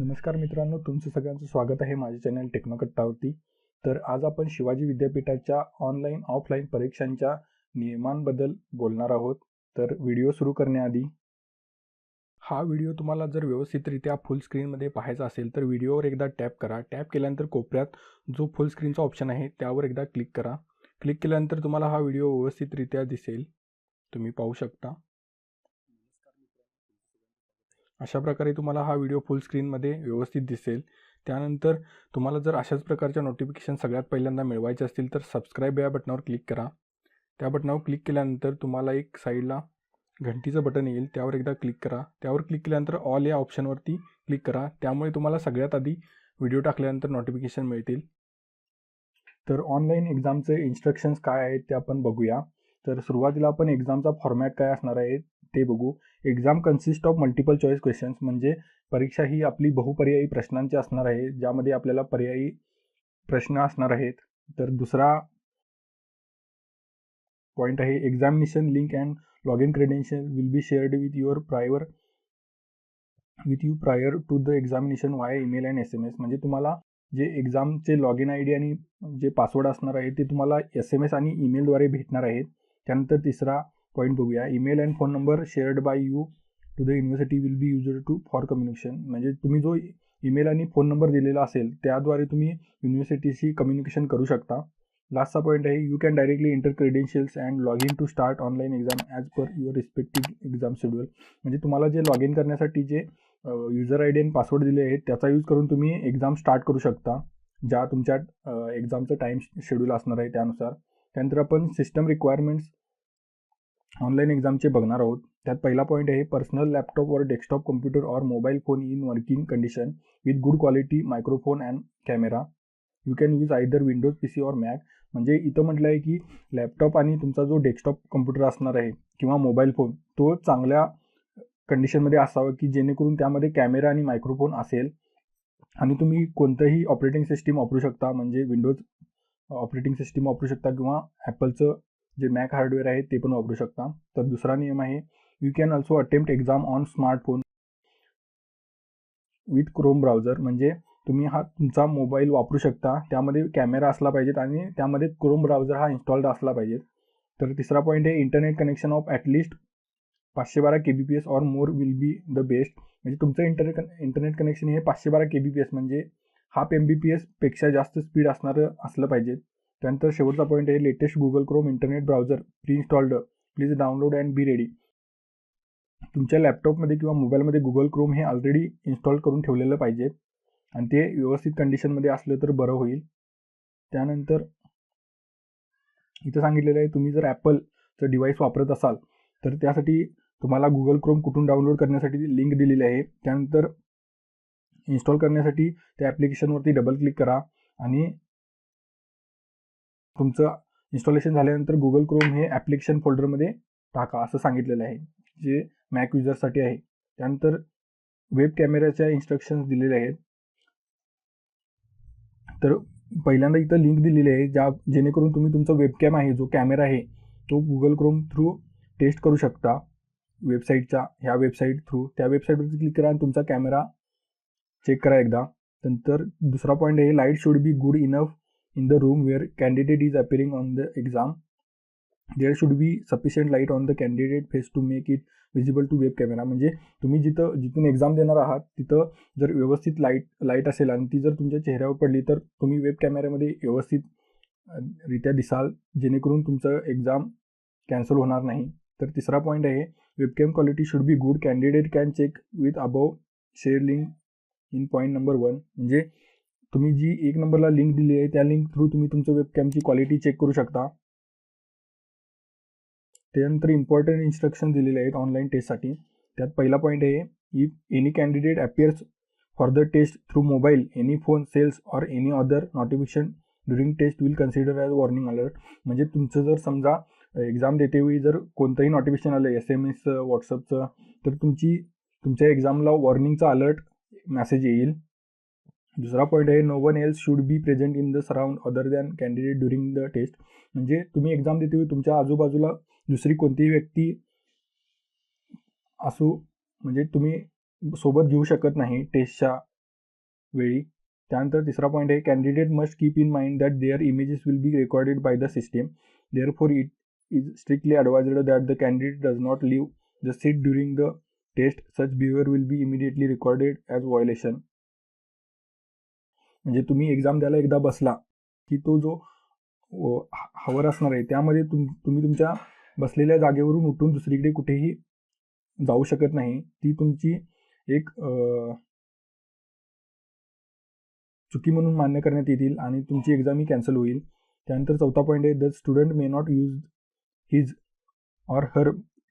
नमस्कार मित्रांनो तुमचं सगळ्यांचं स्वागत आहे माझ्या चॅनल टेक्नोकट्टावरती. तर आज आपण शिवाजी विद्यापीठाच्या ऑनलाईन ऑफलाईन परीक्षांच्या नियमांबद्दल बोलणार आहोत. तर व्हिडिओ सुरू करण्याआधी हा व्हिडिओ तुम्हाला जर व्यवस्थितरित्या फुल स्क्रीनमध्ये पाहायचा असेल तर व्हिडिओवर एकदा टॅप करा. टॅप केल्यानंतर कोपऱ्यात जो फुल स्क्रीनचा ऑप्शन आहे त्यावर एकदा क्लिक करा. क्लिक केल्यानंतर तुम्हाला हा व्हिडिओ व्यवस्थितरित्या दिसेल. तुम्ही पाहू शकता. अशा प्रकारे तुम्हाला हा व्हिडिओ फुल स्क्रीनमध्ये व्यवस्थित दिसेल. त्यानंतर तुम्हाला जर अशाच प्रकारच्या नोटिफिकेशन सगळ्यात पहिल्यांदा मिळवायचे असतील तर सबस्क्राईब या बटनावर क्लिक करा. त्या बटनावर क्लिक केल्यानंतर तुम्हाला एक साईडला घंटीचं बटन येईल त्यावर एकदा क्लिक करा. त्यावर क्लिक केल्यानंतर ऑल या ऑप्शनवरती क्लिक करा. त्यामुळे तुम्हाला सगळ्यात आधी व्हिडिओ टाकल्यानंतर नोटिफिकेशन मिळतील. तर ऑनलाईन एक्झामचे इन्स्ट्रक्शन्स काय आहेत ते आपण बघूया. तर सुरुवातीला आपण एक्झामचा फॉर्मॅट काय असणार आहे? ते बघू. Exam consist of multiple choice questions म्हणजे परीक्षा ही आपली बहुपर्यायी प्रश्नांची असणार आहे ज्यामध्ये आपल्याला पर्यायी प्रश्न असणार आहेत. तर दुसरा पॉईंट आहे examination link and log in credential will be shared with your prior with you prior to the examination via email and S M S म्हणजे तुम्हाला जे एक्झामचे लॉग इन आय डी आणि जे पासवर्ड असणार आहे ते तुम्हाला एस एम एस आणि ईमेलद्वारे भेटणार आहेत. त्यानंतर तिसरा पॉईंट बघूया. Email and phone number shared by you to the university will be user to for communication म्हणजे तुम्ही जो ईमेल आणि फोन नंबर दिलेला असेल त्याद्वारे तुम्ही युनिव्हर्सिटीशी कम्युनिकेशन करू शकता. लास्टचा पॉईंट आहे you can directly enter credentials and log in to start online exam as per your respective exam schedule म्हणजे तुम्हाला जे लॉग इन करण्यासाठी जे user I D and password दिले आहेत त्याचा यूज करून तुम्ही एक्झाम स्टार्ट करू शकता. ज्या तुमच्या एक्झामचं टाईम शेड्यूल असणार आहे त्यानुसार. त्यानंतर आपण सिस्टम रिक्वायरमेंट्स ऑनलाईन एक्झामचे बघणार आहोत. त्यात पहिला पॉईंट आहे पर्सनल लॅपटॉप और डेस्कटॉप कम्प्युटर और mobile phone in working condition with good quality microphone and camera you can use either Windows P C और मॅक म्हणजे इथं म्हटलं आहे की लॅपटॉप आणि तुमचा जो डेस्कटॉप कम्प्युटर असणार आहे किंवा मोबाईल फोन तो चांगल्या कंडिशनमध्ये असावा की जेणेकरून त्यामध्ये कॅमेरा आणि मायक्रोफोन असेल. आणि तुम्ही कोणतंही ऑपरेटिंग सिस्टीम वापरू शकता म्हणजे विंडोज ऑपरेटिंग सिस्टीम वापरू शकता किंवा ॲपलचं जे मॅक हार्डवेअर आहे ते पण वापरू शकता. तर दुसरा नियम आहे you can also attempt exam on smartphone with Chrome browser म्हणजे तुम्ही हा तुमचा मोबाईल वापरू शकता. त्यामध्ये कॅमेरा असला पाहिजेत आणि त्यामध्ये क्रोम ब्राउझर हा इन्स्टॉल्ड असला पाहिजे. तर तिसरा पॉईंट आहे इंटरनेट कनेक्शन ऑफ ॲटलिस्ट पाचशे बारा K B P S or more will be the best म्हणजे तुमचं इंटरनेट इंटरनेट कनेक्शन हे पाचशे बारा के बी पी एस म्हणजे हाफ एम बी पी एसपेक्षा जास्त स्पीड असणारं असलं पाहिजे. त्यानंतर शेवटचा पॉईंट आहे latest Google Chrome internet browser pre installed please download and be ready तुमच्या लॅपटॉपमध्ये किंवा मोबाईलमध्ये गुगल क्रोम हे ऑलरेडी इन्स्टॉल करून ठेवलेलं पाहिजे. आणि ते व्यवस्थित कंडिशनमध्ये असलं तर बरं होईल. त्यानंतर इथं सांगितलेलं आहे तुम्ही जर ॲपलचं डिव्हाइस वापरत असाल तर त्यासाठी तुम्हाला गुगल क्रोम कुठून डाउनलोड करण्यासाठी लिंक दिलेली आहे. त्यानंतर इन्स्टॉल करण्यासाठी त्या ॲप्लिकेशनवरती डबल क्लिक करा आणि तुमचं इन्स्टॉलेशन झाल्यानंतर गुगल क्रोम हे ॲप्लिकेशन फोल्डरमध्ये टाका असं सांगितलेलं आहे. जे मॅक युजरसाठी आहे. त्यानंतर वेब कॅमेऱ्याच्या इन्स्ट्रक्शन्स दिलेले आहेत. तर पहिल्यांदा इथं लिंक दिलेली आहे ज्या जेणेकरून तुम्ही तुमचा वेबकॅम आहे जो कॅमेरा आहे तो गुगल क्रोम थ्रू टेस्ट करू शकता. वेबसाईटच्या ह्या वेबसाईट थ्रू त्या वेबसाईटवरती क्लिक करा आणि तुमचा कॅमेरा चेक करा एकदा. नंतर दुसरा पॉईंट आहे light should be good enough in the room where candidate is appearing on the exam there should be sufficient light on the candidate face to make it visible to web camera म्हणजे तुम्ही जिथं जिथून exam देणार आहात तिथं जर व्यवस्थित light light असेल आणि ती जर तुमच्या चेहऱ्यावर पडली तर तुम्ही वेब कॅमेऱ्यामध्ये व्यवस्थित रित्या दिसाल जेणेकरून तुमचं एक्झाम कॅन्सल होणार नाही. तर तिसरा पॉईंट आहे webcam quality should be good candidate can check with above share link in point number one म्हणजे तुम्ही जी एक नंबरला लिंक दिली आहे त्या लिंक थ्रू तुम्ही तुमचं वेबकॅमची क्वालिटी चेक करू शकता. त्यानंतर इम्पॉर्टंट इन्स्ट्रक्शन दिलेले आहेत ऑनलाईन टेस्टसाठी त्यात पहिला पॉईंट आहे if any candidate appears for the test through mobile any phone cells or any other notification during test will consider as warning alert म्हणजे तुमचं जर समजा एक्झाम देतेवेळी जर कोणतंही नोटिफिकेशन आलं एस एम एसचं व्हॉट्सअपचं तर तुमची तुमच्या एक्झामला वॉर्निंगचा अलर्ट मेसेज येईल. दुसरा पॉईंट आहे no one else should be present in the surround other than candidate during the test म्हणजे तुम्ही एक्झाम देते तुमच्या आजूबाजूला दुसरी कोणतीही व्यक्ती असू म्हणजे तुम्ही सोबत घेऊ शकत नाही टेस्टच्या वेळी. त्यानंतर तिसरा पॉईंट आहे candidate must keep in mind that their images will be recorded by the system therefore it is strictly advised that the candidate does not leave the seat during the test such behaviour will be immediately recorded as violation म्हणजे तुम्ही exam द्यायला एकदा बसला की तो जो हवर असणार आहे त्यामध्ये तुम तुम्ही तुमच्या बसलेल्या जागेवरून उठून दुसरीकडे कुठेही जाऊ शकत नाही. ती तुमची एक चुकी म्हणून मान्य करण्यात येतील आणि तुमची एक्झाम ही कॅन्सल होईल. त्यानंतर चौथा पॉईंट आहे the student may not use his or her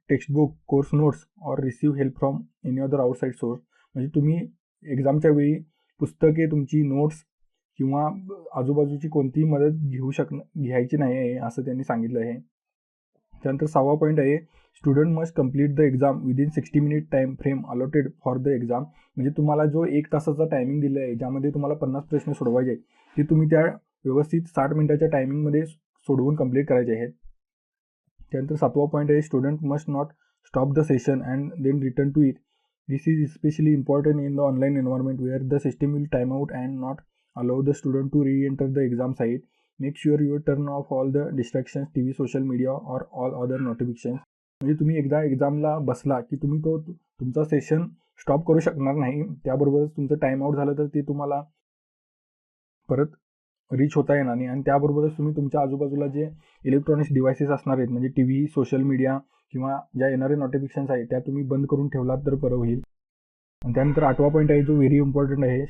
textbook course notes or receive help from any other outside source म्हणजे तुम्ही एक्झामच्या वेळी पुस्तके तुमची नोट्स किंवा आजूबाजूची कोणतीही मदत घेऊ शक घ्यायची नाही आहे असं त्यांनी सांगितलं आहे. त्यानंतर सहावा पॉईंट आहे student must complete the exam within sixty minute time frame allotted for the exam म्हणजे तुम्हाला जो एक तासाचा टायमिंग दिला आहे ज्यामध्ये तुम्हाला पन्नास प्रश्न सोडवायचे आहेत ते तुम्ही त्या व्यवस्थित साठ मिनिटाच्या टायमिंगमध्ये सोडवून कंप्लीट करायचे आहेत. त्यानंतर सातवा पॉईंट आहे student must not stop the session and then return to it This is especially important in the online environment where the system will time out and not allow the student to re-enter the exam site make sure your turn off all the distractions T V social media or all other notifications म्हणजे तुम्ही एकदा एक्झामला बसला की तुम्ही तो तुमचा session stop करू शकणार नाही. त्याबरोबरच तुमचं टाईम आउट झालं तर ते तुम्हाला परत रीच होता येणार नाही. आणि त्याबरोबरच तुम्ही तुमच्या आजूबाजूला जे इलेक्ट्रॉनिक्स डिव्हायसेस असणार आहेत म्हणजे टी व्ही सोशल मीडिया किंवा ज्या येणारे नोटिफिकेशन्स आहेत त्या तुम्ही बंद करून ठेवलात तर बरं होईल. आणि त्यानंतर आठवा पॉईंट आहे जो व्हेरी इम्पॉर्टंट आहे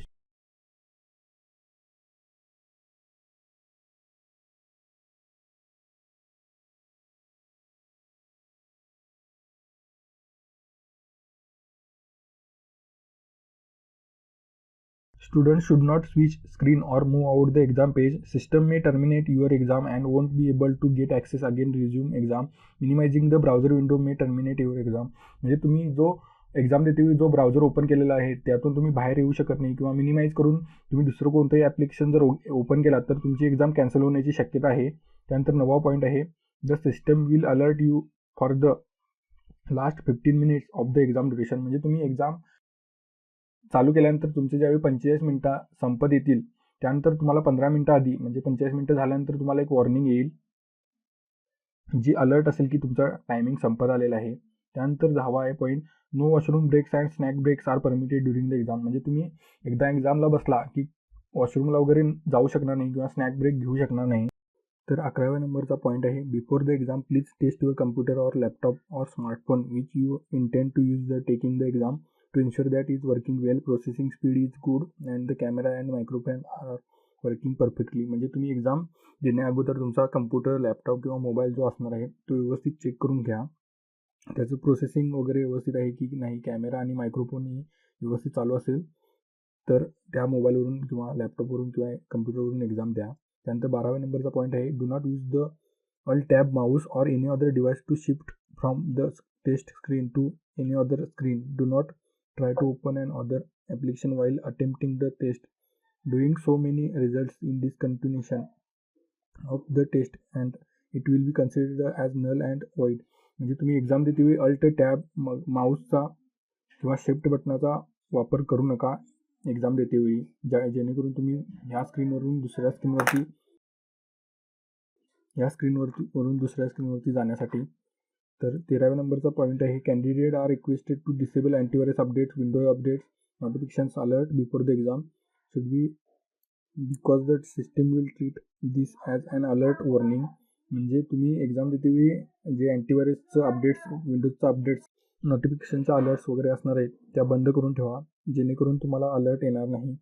Students should not switch screen or move out the exam page. System may terminate your exam and won't be able to get access again resume exam. Minimizing the browser window may terminate your exam. म्हणजे तुम्ही जो exam देते जो browser open केलेला आहे त्यातून तुम्ही बाहेर येऊ शकत नाही किंवा मिनिमाइज करून तुम्ही दुसरं कोणतंही ॲप्लिकेशन जर ओपन केलात तर तुमची एक्झाम कॅन्सल होण्याची शक्यता आहे त्यानंतर नवा पॉईंट आहे the system will alert you for the last fifteen minutes of the exam duration म्हणजे तुम्ही एक्झाम चालू केल्यानंतर तुमचे ज्यावेळी पंचेचाळीस मिनटं संपत येतील त्यानंतर तुम्हाला पंधरा मिनटं आधी म्हणजे पंचेचाळीस मिनटं झाल्यानंतर तुम्हाला एक वॉर्निंग येईल. जी अलर्ट असेल की तुमचा टायमिंग संपत आलेला आहे. त्यानंतर दहावा आहे point no washroom breaks and snack breaks are permitted during the exam म्हणजे तुम्ही एकदा एक्झामला बसला की वॉशरूमला वगैरे जाऊ शकणार नाही किंवा स्नॅक ब्रेक घेऊ शकणार नाही. तर अकराव्या नंबरचा पॉईंट आहे before the exam please test your computer or laptop or smartphone which you intend to use the taking the exam to ensure that it's working well processing speed is good and the camera and microphone are working perfectly म्हणजे तुम्ही exam देण्या अगोदर तुमचा computer laptop किंवा mobile जो असणार आहे तो व्यवस्थित चेक करून घ्या. त्याचं प्रोसेसिंग वगैरे व्यवस्थित आहे की नाही कॅमेरा आणि मायक्रोफोनही व्यवस्थित चालू असेल तर त्या मोबाईलवरून किंवा लॅपटॉपवरून किंवा कम्प्युटरवरून एक्झाम द्या. त्यानंतर बाराव्या नंबरचा पॉईंट आहे do not use the alt tab mouse or any other device to shift from the test screen to any other screen do not try to open an other application while attempting the test doing so many results in discontinuation of the test and it will be considered as null and void म्हणजे तुम्ही exam देते वेळी alt tab माऊसचा किंवा shift बटनाचा वापर करू नका exam देते वेळी ज्या जेणेकरून तुम्ही ह्या स्क्रीनवरून दुसऱ्या स्क्रीनवरती ह्या स्क्रीनवरती वरून दुसऱ्या स्क्रीनवरती जाण्यासाठी तर तेराव्या नंबरचा पॉईंट आहे. Candidate are requested to disable antivirus updates window updates notifications alert before the exam should be because the system will treat this as an alert warning म्हणजे तुम्ही एक्झाम देतेवेळी जे अँटीव्हायरसचं अपडेट्स विंडोजचं अपडेट्स नोटिफिकेशनचा अलर्ट्स वगैरे असणार आहेत त्या बंद करून ठेवा. जेणेकरून तुम्हाला अलर्ट येणार नाही.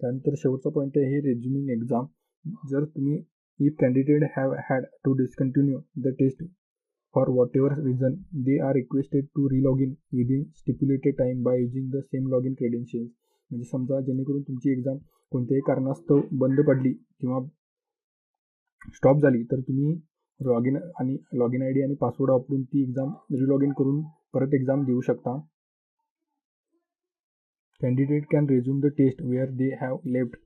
त्यानंतर शेवटचा पॉईंट आहे हे रेज्युमिंग एक्झाम जर तुम्ही if candidate have had to discontinue the test for whatever reason they are requested to relog in within stipulated time by using the same login credentials. म्हणजे समजा जेणेकरून तुमची एक्झाम कोणत्याही कारणास्तव बंद पडली किंवा स्टॉप झाली तर तुम्ही लॉग इन आणि लॉग इन आय डी आणि पासवर्ड वापरून ती एक्झाम रिलॉग इन करून परत एक्झाम देऊ शकता. Candidate can resume the test where they have left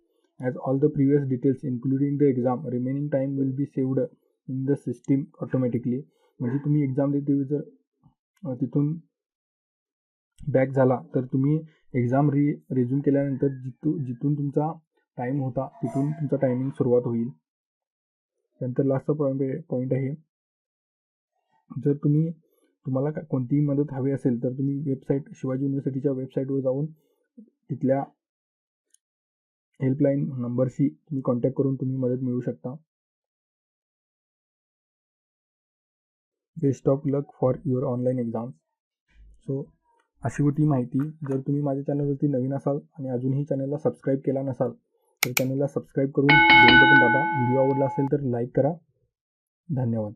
as all the previous details including the exam remaining time will be saved in the system automatically म्हणजे तुम्ही exam देते जर तिथून बॅक झाला तर तुम्ही एक्झाम री रेझ्यूम केल्यानंतर जिथू जिथून तुमचा टाईम होता तिथून तुमचा टायमिंग सुरुवात होईल. त्यानंतर लास्टचा पॉईंट पॉईंट आहे जर तुम्ही तुम्हाला का कोणतीही मदत हवी असेल तर तुम्ही वेबसाईट शिवाजी युनिव्हर्सिटीच्या वेबसाईटवर जाऊन तिथल्या हेल्पलाईन नंबरशी तुम्ही कॉन्टॅक्ट करून तुम्ही मदत मिळू शकता. Best of luck for your online exams so अशी होती माहिती. जर तुम्ही माझ्या चॅनलवरती नवीन असाल आणि अजूनही चॅनलला सबस्क्राईब केला नसाल तर चॅनलला सबस्क्राईब करून बेल बटन दाबा. व्हिडिओ आवडला असेल तर लाईक करा. धन्यवाद.